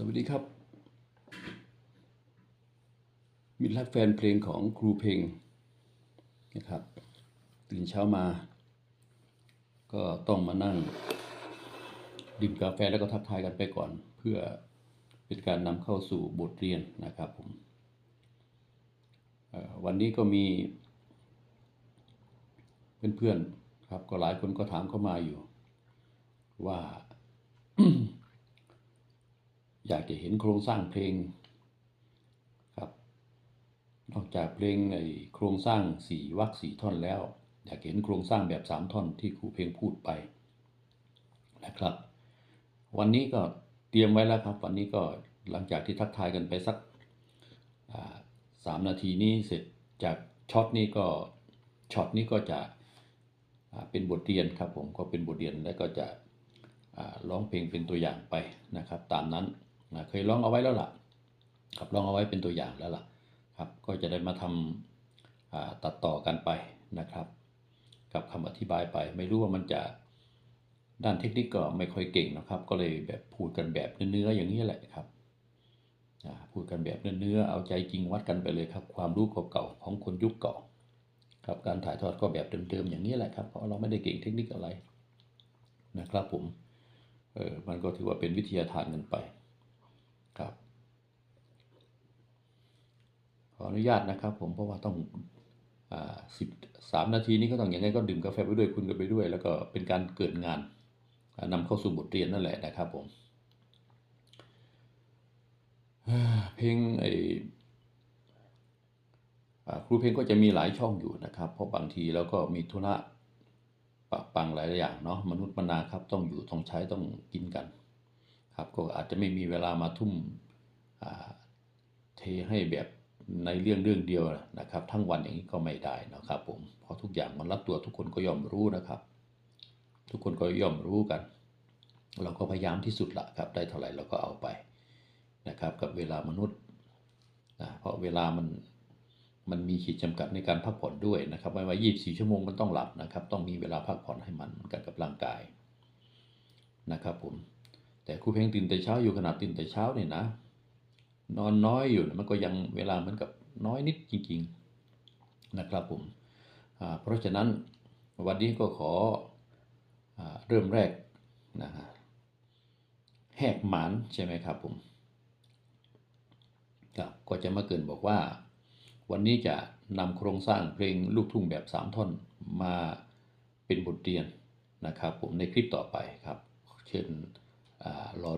สวัสดีครับ มิตรรักแฟนเพลงของครูเพลงนะครับ ตื่นเช้ามา ก็ต้องมานั่ง ดื่มกาแฟแล้วก็ทักทายกันไปก่อน เพื่อเป็นการนำเข้าสู่บทเรียนนะครับผมวันนี้ก็มีเพื่อนๆครับก็หลายคนก็ถามเข้ามาอยู่ ว่า อยากจะเห็นโครงสร้างเพลงครับนอกจากเพลงไอ้โครงสร้างสี่วรรคสี่ท่อนแล้ว อยากเห็นโครงสร้างแบบสามท่อนที่ครูเพลงพูดไปนะครับ วันนี้ก็เตรียมไว้แล้วครับ วันนี้ก็หลังจากที่ทักทายกันไปสักสามนาทีนี้เสร็จจากช็อตนี้ก็ช็อตนี้ก็จะเป็นบทเรียนครับผมก็เป็นบทเรียนแล้วก็จะร้องเพลงเป็นตัวอย่างไปนะครับ ตามนั้น เคยร้องเอาไว้แล้วล่ะครับร้องเอาไว้เป็นตัวอย่างแล้วล่ะครับก็จะได้มาทำตัดต่อกันไปนะครับ กับคำอธิบายไป ไม่รู้ว่ามันจะด้านเทคนิคก็ไม่ค่อยเก่งนะครับ ก็เลยแบบพูดกันแบบเนื้อๆอย่างนี้แหละครับพูดกันแบบเนื้อๆเอาใจจริงวัดกันไปเลยครับ ความรู้เก่าๆของคนยุคเก่าครับการถ่ายทอดก็แบบเดิมๆอย่างนี้แหละครับเพราะเราไม่ได้เก่งเทคนิคอะไรนะครับผมเออมันก็ถือว่าเป็นวิทยาทานกันไป ครับ ขออนุญาตนะครับ ผมเพราะว่าต้องสิบสามนาทีนี้ก็ต้องอย่างไรก็ดื่มกาแฟไปด้วยคุณกันไปด้วย แล้วก็เป็นการเกิดงานนำเข้าสู่บทเรียนนั่นแหละนะครับผมเพลงไอครูเพลงก็จะมีหลายช่องอยู่นะครับ เพราะบางทีเราก็มีธุระปะปังหลายอย่างเนาะมนุษย์มนาครับต้องอยู่ต้องใช้ต้องกินกัน ครับก็อาจจะไม่มีเวลามาทุ่มเทให้แบบในเรื่องเรื่องเดียวนะครับ ทั้งวันอย่างนี้ก็ไม่ได้นะครับผมเพราะทุกอย่างมันรัดตัวทุกคนก็ยอมรู้นะครับ ทุกคนก็ยอมรู้กัน เราก็พยายามที่สุดละครับ ได้เท่าไหร่เราก็เอาไปนะครับ กับเวลามนุษย์นะเพราะเวลามันมันมีขีดจำกัดในการพักผ่อนด้วยนะครับไม่ว่า 24 ชั่วโมงมันต้องหลับนะครับ ต้องมีเวลาพักผ่อนให้มันเหมือนกันกับร่างกายนะครับผม แต่ครูเพลงตื่นแต่เช้าอยู่ขนาดตื่นแต่เช้าเนี่ยนะ นอนน้อยอยู่มันก็ยังเวลาเหมือนกับน้อยนิดจริง ๆนะครับผมเพราะฉะนั้นวันนี้ก็ขออเริ่มแรกนะฮะแหกหมานใช่ไหมครับผมครับก็จะมาเกินบอกว่า วันนี้จะนำโครงสร้างเพลงลูกทุ่งแบบสามท่อนมาเป็นบทเรียนนะครับผมในคลิปต่อไปครับ เช่น อารอ